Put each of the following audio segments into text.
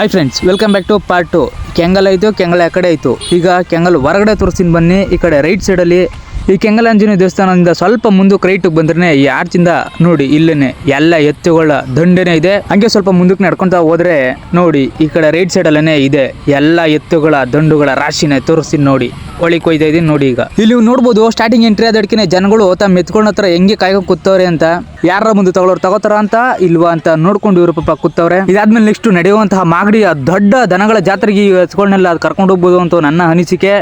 Hi friends welcome back to part two Kengal ಆಯಿತು ಕೆಂಗಲ್ ಆ ಕಡೆ ಆಯಿತು. ಈಗ ಕೆಂಗಲ್ ಹೊರಗಡೆ ತೋರಿಸ್ತೀನಿ ಬನ್ನಿ, ಈ ಕಡೆ ರೈಟ್ ಸೈಡಲ್ಲಿ ಈ ಕೆಂಗಲಾಂಜನಿ ದೇವಸ್ಥಾನದಿಂದ ಸ್ವಲ್ಪ ಮುಂದಕ್ಕೆ ರೈಟಿಗೆ ಬಂದ್ರೆ ಈ ಆರ್ಚಿಂದ ನೋಡಿ ಇಲ್ಲೇನೆ ಎಲ್ಲ ಎತ್ತುಗಳ ದಂಡೆನೇ ಇದೆ ಹಂಗೆ ಸ್ವಲ್ಪ ಮುಂದಕ್ಕೆ ನಡ್ಕೊಂತ ಹೋದ್ರೆ ನೋಡಿ ಈ ಕಡೆ ರೈಟ್ ಸೈಡ್ ಅಲ್ಲೇ ಇದೆ ಎಲ್ಲ ಎತ್ತುಗಳ ದಂಡುಗಳ ರಾಶಿನೇ ತೋರಿಸ್ತೀನಿ ನೋಡಿ ಒಳಿ ಕೊಯ್ತಾ ಇದೀನಿ ನೋಡಿ ಈಗ ಇಲ್ಲಿ ನೋಡ್ಬೋದು ಸ್ಟಾರ್ಟಿಂಗ್ ಎಂಟ್ರಿ ಅದಕ್ಕೆ ಜನಗಳು ತಮ್ಮ ಎತ್ಕೊಂಡ ಹತ್ರ ಹೆಂಗೆ ಕಾಯ್ಕೊಂಡು ಕೂತವ್ರೆ ಅಂತ ಯಾರ ಮುಂದೆ ತಗೊಳ್ಳೋರು ತಗೋತಾರ ಅಂತ ಇಲ್ವಾ ಅಂತ ನೋಡ್ಕೊಂಡು ಇವ್ರ ಪಾಪ ಕೂತವ್ರೆ ಇದಾದ್ಮೇಲೆ ನೆಕ್ಸ್ಟ್ ನಡೆಯುವಂತಹ ಮಾಗಡಿಯ ದೊಡ್ಡ ದನಗಳ ಜಾತ್ರೆಗೆ ಅದು ಕರ್ಕೊಂಡು ಹೋಗ್ಬೋದು ಅಂತ ನನ್ನ ಅನಿಸಿಕೆ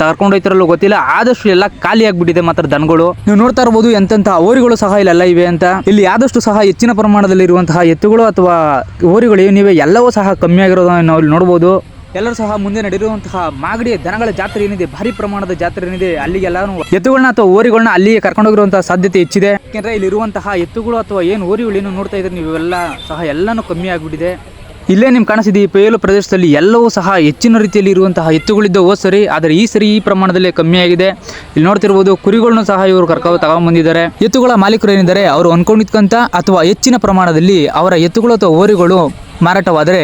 ಕರ್ಕೊಂಡು ಹೋಯ್ತಾರಲ್ಲೋ ಗೊತ್ತಿಲ್ಲ. ಆದಷ್ಟು ಎಲ್ಲ ಖಾಲಿ ಆಗ್ಬಿಟ್ಟಿದೆ ಮಾತ್ರ ದನಗಳು. ನೀವು ನೋಡ್ತಾ ಇರ್ಬೋದು ಎಂತೆಂತಹ ಓರಿಗಳು ಸಹ ಇಲ್ಲೆಲ್ಲ ಇವೆ ಅಂತ. ಇಲ್ಲಿ ಆದಷ್ಟು ಸಹ ಹೆಚ್ಚಿನ ಪ್ರಮಾಣದಲ್ಲಿ ಇರುವಂತಹ ಎತ್ತುಗಳು ಅಥವಾ ಓರಿಗಳು ಏನಿವೆ, ಎಲ್ಲವೂ ಸಹ ಕಮ್ಮಿ ಆಗಿರೋದನ್ನ ನಾವು ಇಲ್ಲಿ ನೋಡ್ಬೋದು. ಎಲ್ಲರೂ ಸಹ ಮುಂದೆ ನಡೆದಿರುವಂತಹ ಮಾಗಡಿ ದನಗಳ ಜಾತ್ರೆ ಏನಿದೆ, ಭಾರಿ ಪ್ರಮಾಣದ ಜಾತ್ರೆ ಏನಿದೆ ಅಲ್ಲಿಗೆಲ್ಲಾನು ಎತ್ತುಗಳನ್ನ ಅಥವಾ ಓರಿಗಳನ್ನ ಅಲ್ಲಿಗೆ ಕರ್ಕೊಂಡೋಗಿರುವಂತಹ ಸಾಧ್ಯತೆ ಹೆಚ್ಚಿದೆ. ಯಾಕೆಂದ್ರೆ ಇಲ್ಲಿರುವಂತಹ ಎತ್ತುಗಳು ಅಥವಾ ಏನು ಓರಿಗಳು ಏನು ನೋಡ್ತಾ ಇದ್ರೆ ನೀವು ಎಲ್ಲ ಸಹ ಎಲ್ಲಾನು ಕಮ್ಮಿ ಆಗ್ಬಿಟ್ಟಿದೆ. ಇಲ್ಲೇ ನಿಮ್ಗೆ ಕಾಣಿಸಿದೆ ಈ ಪೇಲು ಪ್ರದೇಶದಲ್ಲಿ ಎಲ್ಲವೂ ಸಹ ಹೆಚ್ಚಿನ ರೀತಿಯಲ್ಲಿ ಇರುವಂತಹ ಎತ್ತುಗಳಿದ್ದ ಹೋದ್ ಸರಿ. ಆದರೆ ಈ ಸರಿ ಈ ಪ್ರಮಾಣದಲ್ಲಿ ಕಮ್ಮಿಯಾಗಿದೆ ಇಲ್ಲಿ ನೋಡ್ತಿರ್ಬೋದು ಕುರಿಗಳನ್ನು ಸಹ ಇವರು ಕರ್ಕೊಂಡು ತಗೊಂಡ್ಬಂದಿದ್ದಾರೆ ಎತ್ತುಗಳ ಮಾಲೀಕರು ಏನಿದ್ದಾರೆ, ಅವರು ಅನ್ಕೊಂಡಿದ್ಕಂತ ಅಥವಾ ಹೆಚ್ಚಿನ ಪ್ರಮಾಣದಲ್ಲಿ ಅವರ ಎತ್ತುಗಳು ಅಥವಾ ಓರಿಗಳು ಮಾರಾಟವಾದರೆ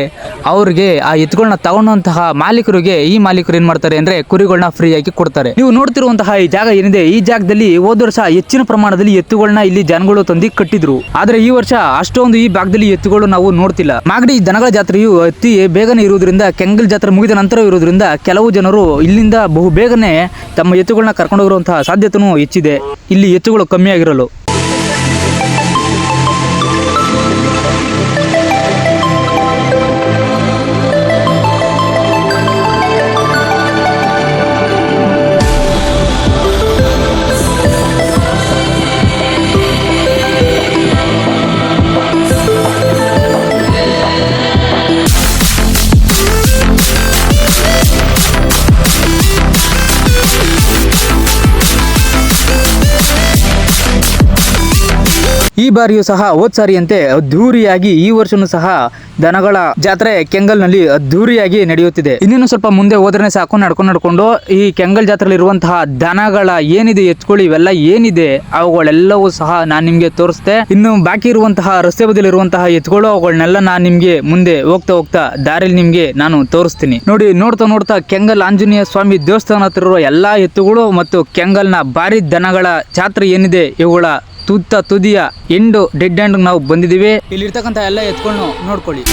ಅವ್ರಿಗೆ ಆ ಎತ್ತುಗಳನ್ನ ತಗೊಂಡಂತಹ ಮಾಲೀಕರಿಗೆ ಈ ಮಾಲೀಕರು ಏನ್ ಮಾಡ್ತಾರೆ ಅಂದ್ರೆ ಕುರಿಗಳನ್ನ ಫ್ರೀ ಆಗಿ ಕೊಡ್ತಾರೆ. ನೀವು ನೋಡ್ತಿರುವಂತಹ ಈ ಜಾಗ ಏನಿದೆ, ಈ ಜಾಗದಲ್ಲಿ ಹೋದ ವರ್ಷ ಹೆಚ್ಚಿನ ಪ್ರಮಾಣದಲ್ಲಿ ಎತ್ತುಗಳನ್ನ ಇಲ್ಲಿ ಜನಗಳು ತಂದು ಕಟ್ಟಿದ್ರು. ಆದ್ರೆ ಈ ವರ್ಷ ಅಷ್ಟೊಂದು ಈ ಭಾಗದಲ್ಲಿ ಎತ್ತುಗಳು ನಾವು ನೋಡ್ತಿಲ್ಲ. ಮಾಗಡಿ ದನಗಳ ಜಾತ್ರೆಯು ಅತಿ ಬೇಗನೆ ಇರುವುದರಿಂದ, ಕೆಂಗಲ್ ಜಾತ್ರೆ ಮುಗಿದ ನಂತರ ಇರುವುದರಿಂದ ಕೆಲವು ಜನರು ಇಲ್ಲಿಂದ ಬಹು ಬೇಗನೆ ತಮ್ಮ ಎತ್ತುಗಳನ್ನ ಕರ್ಕೊಂಡು ಹೋಗಿರುವಂತಹ ಸಾಧ್ಯತೆನೂ ಹೆಚ್ಚಿದೆ. ಇಲ್ಲಿ ಎತ್ತುಗಳು ಕಮ್ಮಿ ಈ ಬಾರಿಯೂ ಸಹ ಹೋದ್ ಸಾರಿಯಂತೆ ಅದ್ದೂರಿಯಾಗಿ ಈ ವರ್ಷನೂ ಸಹ ದನಗಳ ಜಾತ್ರೆ ಕೆಂಗಲ್ನಲ್ಲಿ ಅದ್ಧೂರಿಯಾಗಿ ನಡೆಯುತ್ತಿದೆ. ಇನ್ನೇನು ಸ್ವಲ್ಪ ಮುಂದೆ ಹೋದ್ರೆ ಸಾಕು ನಡ್ಕೊಂಡು ನಡ್ಕೊಂಡು ಈ ಕೆಂಗಲ್ ಜಾತ್ರೆಯಲ್ಲಿ ಇರುವಂತಹ ದನಗಳ ಏನಿದೆ, ಎತ್ಕೊಳ್ಳಿ, ಇವೆಲ್ಲ ಏನಿದೆ ಅವುಗಳೆಲ್ಲವೂ ಸಹ ನಾನು ನಿಮ್ಗೆ ತೋರಿಸ್ತೆ. ಇನ್ನು ಬಾಕಿ ಇರುವಂತಹ ರಸ್ತೆ ಬದಿಯಲ್ಲಿ ಇರುವಂತಹ ಎತ್ಗಳು ಅವುಗಳನ್ನೆಲ್ಲ ನಾನು ನಿಮ್ಗೆ ಮುಂದೆ ಹೋಗ್ತಾ ಹೋಗ್ತಾ ದಾರಿಲಿ ನಿಮ್ಗೆ ನಾನು ತೋರಿಸ್ತೀನಿ. ನೋಡಿ, ನೋಡ್ತಾ ನೋಡ್ತಾ ಕೆಂಗಲ್ ಆಂಜನೇಯ ಸ್ವಾಮಿ ದೇವಸ್ಥಾನ ಹತ್ರ ಎಲ್ಲಾ ಎತ್ತುಗಳು ಮತ್ತು ಕೆಂಗಲ್ನ ಭಾರಿ ದನಗಳ ಜಾತ್ರೆ ಏನಿದೆ ಇವುಗಳ ತುತ್ತ ತುದಿಯ ಎಂಡು ಡೆಡ್ ಎಂಡ್ ನಾವು ಬಂದಿದ್ದೀವಿ. ಇಲ್ಲಿರ್ತಕ್ಕಂಥ ಎಲ್ಲ ಎತ್ಕೊಂಡು ನೋಡ್ಕೊಳ್ಳಿ.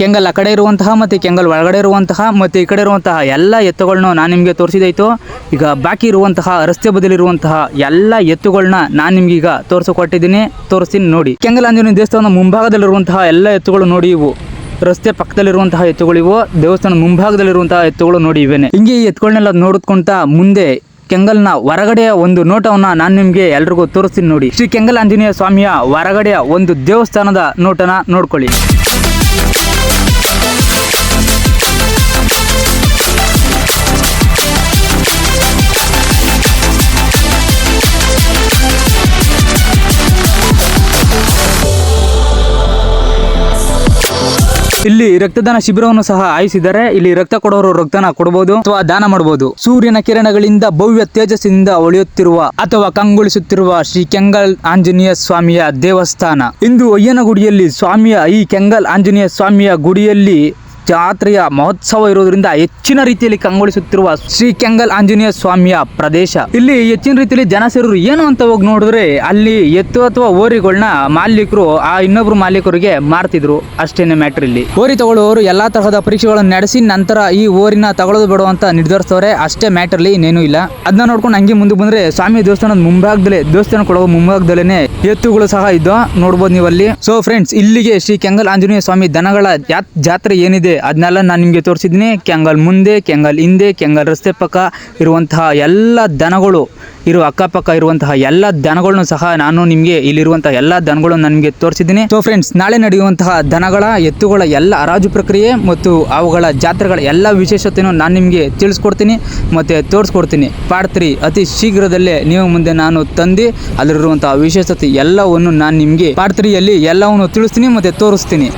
ಕೆಂಗಲ್ ಆ ಕಡೆ ಇರುವಂತಹ ಮತ್ತು ಕೆಂಗಲ್ ಒಳಗಡೆ ಇರುವಂತಹ ಮತ್ತು ಈ ಕಡೆ ಇರುವಂತಹ ಎಲ್ಲ ಎತ್ತುಗಳನ್ನ ನಾನು ನಿಮಗೆ ತೋರಿಸಿದಾಯಿತು ಈಗ ಬಾಕಿ ಇರುವಂತಹ ರಸ್ತೆ ಬದಲಿರುವಂತಹ ಎಲ್ಲ ಎತ್ತುಗಳನ್ನ ನಾನು ನಿಮ್ಗೆ ಈಗ ತೋರಿಸಿಕೊಟ್ಟಿದ್ದೀನಿ. ತೋರಿಸ್ತೀನಿ ನೋಡಿ. ಕೆಂಗಲ್ ಆಂಜನೇಯ ದೇವಸ್ಥಾನದ ಮುಂಭಾಗದಲ್ಲಿರುವಂತಹ ಎಲ್ಲ ಎತ್ತುಗಳು ನೋಡಿ ಇವು. ರಸ್ತೆ ಪಕ್ಕದಲ್ಲಿರುವಂತಹ ಎತ್ತುಗಳು ಇವು. ದೇವಸ್ಥಾನದ ಮುಂಭಾಗದಲ್ಲಿರುವಂತಹ ಎತ್ತುಗಳು ನೋಡಿ ಇವೇನೆ. ಹಿಂಗೆ ಈ ಎತ್ತುಗಳನ್ನೆಲ್ಲ ನೋಡ್ಕೊಂತ ಮುಂದೆ ಕೆಂಗಲ್ನ ಹೊರಗಡೆಯ ಒಂದು ನೋಟವನ್ನ ನಾನು ನಿಮಗೆ ಎಲ್ರಿಗೂ ತೋರಿಸ್ತೀನಿ ನೋಡಿ. ಶ್ರೀ ಕೆಂಗಲ್ ಆಂಜನೇಯ ಸ್ವಾಮಿಯ ಹೊರಗಡೆಯ ಒಂದು ದೇವಸ್ಥಾನದ ನೋಟನ ನೋಡ್ಕೊಳ್ಳಿ. ಇಲ್ಲಿ ರಕ್ತದಾನ ಶಿಬಿರವನ್ನು ಸಹ ಆಯಿಸಿದ್ದಾರೆ ಇಲ್ಲಿ ರಕ್ತ ಕೊಡೋರು ರಕ್ತನ ಕೊಡಬಹುದು ಅಥವಾ ದಾನ ಮಾಡಬಹುದು. ಸೂರ್ಯನ ಕಿರಣಗಳಿಂದ ಭವ್ಯ ತೇಜಸ್ಸಿನಿಂದ ಹೊಳೆಯುತ್ತಿರುವ ಅಥವಾ ಕಂಗೊಳಿಸುತ್ತಿರುವ ಶ್ರೀ ಕೆಂಗಲ್ ಆಂಜನೇಯ ಸ್ವಾಮಿಯ ದೇವಸ್ಥಾನ. ಇಂದು ಅಯ್ಯನಗುಡಿಯಲ್ಲಿ ಸ್ವಾಮಿಯ, ಈ ಕೆಂಗಲ್ ಆಂಜನೇಯ ಸ್ವಾಮಿಯ ಗುಡಿಯಲ್ಲಿ ಜಾತ್ರೆಯ ಮಹೋತ್ಸವ ಇರೋದ್ರಿಂದ ಹೆಚ್ಚಿನ ರೀತಿಯಲ್ಲಿ ಕಂಗೊಳಿಸುತ್ತಿರುವ ಶ್ರೀ ಕೆಂಗಲ್ ಆಂಜನೇಯ ಸ್ವಾಮಿಯ ಪ್ರದೇಶ. ಇಲ್ಲಿ ಹೆಚ್ಚಿನ ರೀತಿಯಲ್ಲಿ ಜನ ಸೇರೋರು ಏನು ಅಂತ ಹೋಗಿ ನೋಡಿದ್ರೆ ಅಲ್ಲಿ ಎತ್ತು ಅಥವಾ ಓರಿಗಳನ್ನ ಮಾಲೀಕರು, ಆ ಇನ್ನೊಬ್ರು ಮಾಲೀಕರಿಗೆ ಮಾರ್ತಿದ್ರು. ಅಷ್ಟೇನೆ ಮ್ಯಾಟ್ರ್ ಇಲ್ಲಿ. ಓರಿ ತಗೊಳ್ಳುವವರು ಎಲ್ಲಾ ತರಹದ ಪರೀಕ್ಷೆಗಳನ್ನು ನಡೆಸಿ ನಂತರ ಈ ಓರಿನ ತಗೊಳ್ಳೋದು ಬೇಡ ಅಂತ ಅಷ್ಟೇ ಮ್ಯಾಟ್ರಲ್ಲಿ ಇನ್ನೇನು ಇಲ್ಲ. ಅದನ್ನ ನೋಡ್ಕೊಂಡು ಹಂಗೆ ಮುಂದೆ ಬಂದ್ರೆ ಸ್ವಾಮಿ ದೇವಸ್ಥಾನದ ಮುಂಭಾಗದಲ್ಲೇ, ದೇವಸ್ಥಾನ ಕೊಡುವ ಮುಂಭಾಗದಲ್ಲೇನೆ ಎತ್ತುಗಳು ಸಹ ಇದ್ದು ನೋಡ್ಬೋದು ನೀವು ಅಲ್ಲಿ ಸೊ ಫ್ರೆಂಡ್ಸ್ ಇಲ್ಲಿಗೆ ಶ್ರೀ ಕೆಂಗಲ್ ಆಂಜನೇಯ ಸ್ವಾಮಿ ದನಗಳ ಜಾತ್ರೆ ಏನಿದೆ ಅದನ್ನೆಲ್ಲ ನಾನು ನಿಮಗೆ ತೋರಿಸಿದ್ದೀನಿ. ಕೆಂಗಲ್ ಮುಂದೆ, ಕೆಂಗಲ್ ಹಿಂದೆ, ಕೆಂಗಲ್ ರಸ್ತೆ ಪಕ್ಕ ಇರುವಂತಹ ಎಲ್ಲ ದನಗಳು ಇರುವ ಅಕ್ಕಪಕ್ಕ ಇರುವಂತಹ ಎಲ್ಲ ದನಗಳನ್ನು ಸಹ ನಾನು ನಿಮಗೆ ಇಲ್ಲಿರುವಂತಹ ಎಲ್ಲ ದನಗಳನ್ನು ನಾನು ನಿಮಗೆ ತೋರಿಸಿದ್ದೀನಿ. ಸೊ ಫ್ರೆಂಡ್ಸ್ ನಾಳೆ ನಡೆಯುವಂತಹ ದನಗಳ ಎತ್ತುಗಳ ಎಲ್ಲ ಹರಾಜು ಪ್ರಕ್ರಿಯೆ ಮತ್ತು ಅವುಗಳ ಜಾತ್ರೆಗಳ ಎಲ್ಲ ವಿಶೇಷತೆಯನ್ನು ನಾನು ನಿಮಗೆ ತಿಳಿಸ್ಕೊಡ್ತೀನಿ ಮತ್ತು ತೋರಿಸ್ಕೊಡ್ತೀನಿ. ಪಾರ್ಟ್ ತ್ರೀ ಅತಿ ಶೀಘ್ರದಲ್ಲೇ ನೀವು ಮುಂದೆ ನಾನು ತಂದು ಅದರಲ್ಲಿರುವಂತಹ ವಿಶೇಷತೆ ಎಲ್ಲವನ್ನು ನಾನು ನಿಮಗೆ ಪಾರ್ಟ್ ತ್ರೀಯಲ್ಲಿ ಎಲ್ಲವನ್ನು ತಿಳಿಸ್ತೀನಿ ಮತ್ತು ತೋರಿಸ್ತೀನಿ.